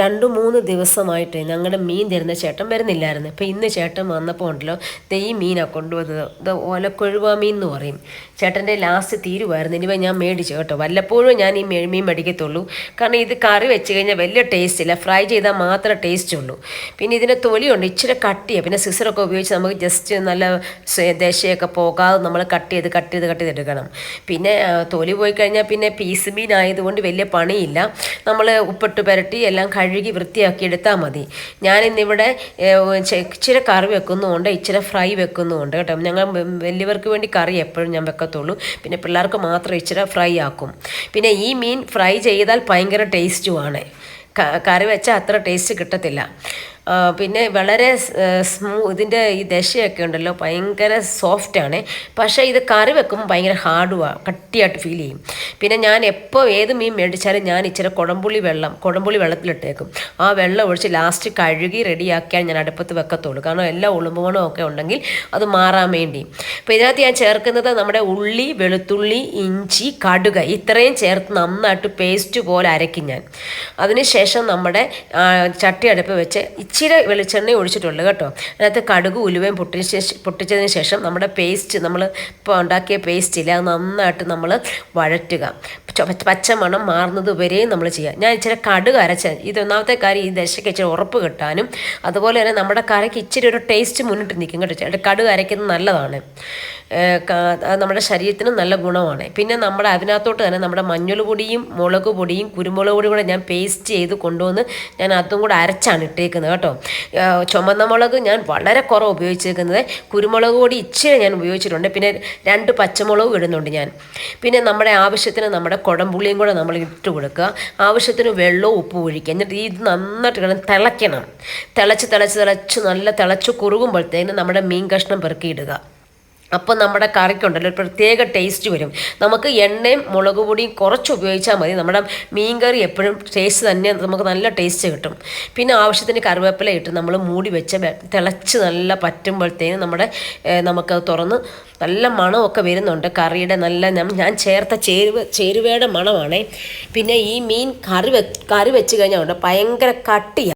രണ്ട് മൂന്ന് ദിവസമായിട്ട് ഞങ്ങളുടെ മീൻ തരുന്ന ചേട്ടൻ വരുന്നില്ലായിരുന്നു. അപ്പോൾ ഇന്ന് ചേട്ടൻ വന്നപ്പോൾ ഉണ്ടല്ലോ ദേ ഈ മീനാണ് കൊണ്ടുവന്നത്. ഇത് ഓലക്കൊഴുവ മീൻ എന്ന് പറയും. ചേട്ടന്റെ ലാസ്റ്റ് തീരുമായിരുന്നു ഇനിവ ഞാൻ മേടിച്ചു കേട്ടോ. വല്ലപ്പോഴും ഞാൻ ഈ മീൻ മേടിക്കത്തുള്ളൂ. കാരണം ഇത് കറി വെച്ച് കഴിഞ്ഞാൽ വലിയ ടേസ്റ്റ് ഇല്ല. ഫ്രൈ ചെയ്താൽ മാത്രമേ ടേസ്റ്റ് ഉള്ളൂ. പിന്നെ ഇതിന്റെ തൊലിയുണ്ട് ഇച്ചിരി കട്ടിയാണ് പിന്നെ സിസറൊക്കെ ഉപയോഗിച്ച് നമുക്ക് ജസ്റ്റ് നല്ല ദശയൊക്കെ പോകാതെ നമ്മൾ കട്ട് ചെയ്ത് കട്ട് ചെയ്ത് കട്ട് ചെയ്തെടുക്കണം പിന്നെ തൊലി പോയി കഴിഞ്ഞാൽ പിന്നെ പീസ് മീൻ ആയതുകൊണ്ട് വലിയ പണിയില്ല. നമ്മൾ ഉപ്പിട്ട് പുരട്ടി എല്ലാം കഴുകി വൃത്തിയാക്കി എടുത്താൽ മതി. ഞാൻ ഇന്നിവിടെ ഇച്ചിരി കറി വെക്കുന്നുമുണ്ട് ഇച്ചിരി ഫ്രൈ വെക്കുന്നുമുണ്ട് കേട്ടോ. ഞങ്ങൾ വലിയവർക്ക് വേണ്ടി കറി എപ്പോഴും ഞാൻ വെക്കത്തുള്ളൂ. പിന്നെ പിള്ളേർക്ക് മാത്രം ഇച്ചിരി ഫ്രൈ ആക്കും. പിന്നെ ഈ മീൻ ഫ്രൈ ചെയ്താൽ ഭയങ്കര ടേസ്റ്റുമാണ് കറി വെച്ചാൽ അത്ര ടേസ്റ്റ് കിട്ടത്തില്ല. പിന്നെ വളരെ സ്മൂ ഇതിന്റെ ഈ ദശയൊക്കെ ഉണ്ടല്ലോ ഭയങ്കര സോഫ്റ്റാണ് പക്ഷേ ഇത് കറി വെക്കുമ്പോൾ ഭയങ്കര ഹാർഡുമാണ് കട്ടിയായിട്ട് ഫീൽ ചെയ്യും. പിന്നെ ഞാൻ എപ്പോൾ ഏത് മീൻ മേടിച്ചാലും ഞാൻ ഇച്ചിരി കുടംപുളി വെള്ളം കുടംപുളി വെള്ളത്തിലിട്ടേക്കും. ആ വെള്ളം ഒഴിച്ച് ലാസ്റ്റ് കഴുകി റെഡിയാക്കിയാൽ ഞാൻ അടുപ്പത്ത് വെക്കത്തുള്ളൂ. കാരണം എല്ലാ ഉളുമ്പുകളും ഒക്കെ ഉണ്ടെങ്കിൽ അത് മാറാൻ വേണ്ടി. അപ്പോൾ ഇതിനകത്ത് ഞാൻ ചേർക്കുന്നത് നമ്മുടെ ഉള്ളി വെളുത്തുള്ളി ഇഞ്ചി കടുക്. ഇത്രയും ചേർത്ത് നന്നായിട്ട് പേസ്റ്റ് പോലെ അരയ്ക്കും ഞാൻ. അതിനുശേഷം നമ്മുടെ ചട്ടി അടുപ്പ് വെച്ച് ഇച്ചിരി വെളിച്ചെണ്ണ ഒഴിച്ചിട്ടുള്ളൂ കേട്ടോ. അതിനകത്ത് കടുക് ഉലുവയും പൊട്ടിച്ച പൊട്ടിച്ചതിന് ശേഷം നമ്മുടെ പേസ്റ്റ് നമ്മൾ ഇപ്പോൾ ഉണ്ടാക്കിയ പേസ്റ്റിൽ അത് നന്നായിട്ട് നമ്മൾ വഴറ്റുക. ചൊ- പച്ചമണം മാറുന്നത് വരെയും നമ്മൾ ചെയ്യുക. ഞാൻ ഇച്ചിരി കടുക് അരച്ച ഇത് ഒന്നാമത്തെ കാര്യം ഈ ദശയ്ക്ക് ഇച്ചിരി ഉറപ്പ് കിട്ടാനും അതുപോലെ തന്നെ നമ്മുടെ കറിക്ക് ഇച്ചിരി ഒരു ടേസ്റ്റ് മുന്നിട്ട് നിൽക്കും കേട്ടോ. ചേട്ടാ കടുക് അരയ്ക്കുന്നത് നല്ലതാണ്. നമ്മുടെ ശരീരത്തിന് നല്ല ഗുണമാണ്. പിന്നെ നമ്മുടെ അതിനകത്തോട്ട് തന്നെ നമ്മുടെ മഞ്ഞൾ പൊടിയും മുളക് പൊടിയും കുരുമുളക് പൊടിയും കൂടെ ഞാൻ പേസ്റ്റ് ചെയ്ത് കൊണ്ടുവന്ന് ഞാൻ അതും കൂടെ അരച്ചാണ് ഇട്ടേക്കുന്നത് കേട്ടോ. ചുമന്ന മുളക് ഞാൻ വളരെ കുറവ് ഉപയോഗിച്ചേക്കുന്നത് കുരുമുളക് പൊടി ഇച്ചിരി ഞാൻ ഉപയോഗിച്ചിട്ടുണ്ട്. പിന്നെ രണ്ട് പച്ചമുളകും ഇടുന്നുണ്ട് ഞാൻ. പിന്നെ നമ്മുടെ ആവശ്യത്തിന് നമ്മുടെ കുടംപുളിയും കൂടെ നമ്മൾ ഇട്ട് കൊടുക്കുക. ആവശ്യത്തിന് വെള്ളവും ഉപ്പും ഒഴിക്കുക. എന്നിട്ട് ഇത് നന്നായിട്ട് കിടന്ന് തിളയ്ക്കണം. തിളച്ച് തിളച്ച് തിളച്ച് നല്ല തിളച്ച് കുറുകുമ്പോഴത്തേന് നമ്മുടെ മീൻ കഷ്ണം പെറുക്കിയിടുക അപ്പോൾ നമ്മുടെ കറിക്കുണ്ടല്ലോ ഒരു പ്രത്യേക ടേസ്റ്റ് വരും. നമുക്ക് എണ്ണയും മുളക് പൊടിയും കുറച്ച് ഉപയോഗിച്ചാൽ മതി. നമ്മുടെ മീൻ കറി എപ്പോഴും ടേസ്റ്റ് തന്നെ നമുക്ക് നല്ല ടേസ്റ്റ് കിട്ടും. പിന്നെ ആവശ്യത്തിന് കറിവേപ്പില ഇട്ട് നമ്മൾ മൂടി വെച്ച് തിളച്ച് നല്ല പറ്റുമ്പോഴത്തേനും നമ്മുടെ നമുക്ക് തുറന്ന് നല്ല മണമൊക്കെ വരുന്നുണ്ട്. കറിയുടെ നല്ല ഞാൻ ചേർത്ത ചേരുവ ചേരുവയുടെ മണമാണേ. പിന്നെ ഈ മീൻ കറി വെ കറി വെച്ച് കഴിഞ്ഞാൽ ഉണ്ട്? ഭയങ്കര കട്ടിയാണ്